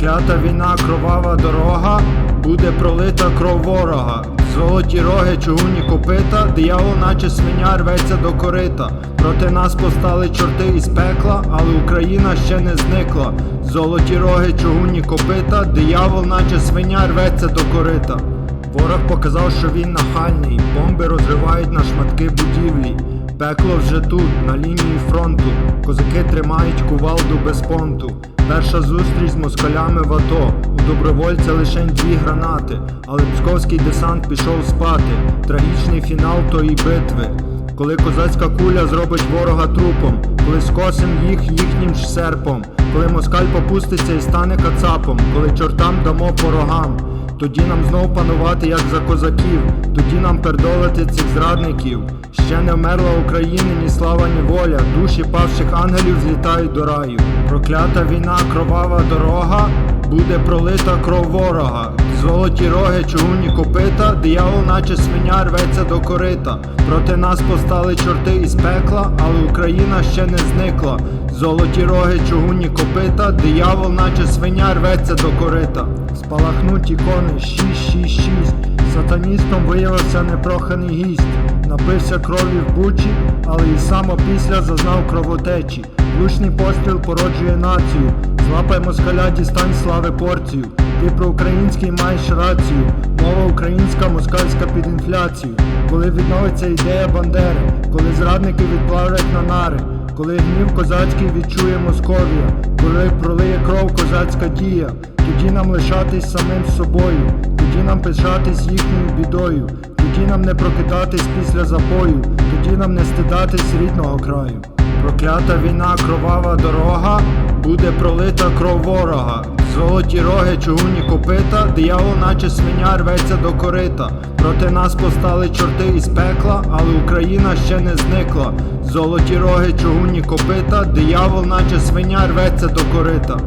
Проклята війна, кровава дорога, буде пролита кров ворога. Золоті роги, чугунні копита, диявол, наче свиня рветься до корита. Проти нас постали чорти із пекла, але Україна ще не зникла. Золоті роги, чугунні копита, диявол, наче свиня рветься до корита. Ворог показав, що він нахальний, бомби розривають на шматки будівлі. Пекло вже тут, на лінії фронту. Козаки тримають кувалду без понту. Перша зустріч з москалями в АТО. У добровольця лише дві гранати, але псковський десант пішов спати. Трагічний фінал тої битви. Коли козацька куля зробить ворога трупом, коли скосим їх їхнім ж серпом, коли москаль попуститься і стане кацапом, коли чортам дамо по рогам. Тоді нам знов панувати, як за козаків, тоді нам пердолити цих зрадників. Ще не вмерла України ні слава, ні воля. Душі павших ангелів злітають до раю. Проклята війна, кровава дорога, буде пролита кров ворога. Золоті роги, чугунні копита, диявол, наче свиня рветься до корита. Проти нас постали чорти із пекла, Україна ще не зникла. Золоті роги, чугунні копита, диявол, наче свиня рветься до корита. Спалахнуть ікони 666. Сатаністом виявився непроханий гість. Напився крові в бучі, але і сам опісля зазнав кровотечі. Влучний постріл породжує націю. Злапай москаля, дістань слави порцію. Ти про український маєш рацію. Мова українська, москальська під інфляцію. Коли відновиться ідея Бандери, коли зрадники відплавлять на нари, коли гнів козацький відчує Московія, коли пролиє кров козацька дія, тоді нам лишатись самим собою, тоді нам пишатись їхньою бідою, тоді нам не прокидатись після запою, тоді нам не стидатись рідного краю. Проклята війна, кровава дорога, буде пролита кров ворога. Золоті роги, чугунні копита, диявол, наче свиня рветься до корита. Проти нас постали чорти із пекла, але Україна ще не зникла. Золоті роги, чугунні копита, диявол, наче свиня рветься до корита.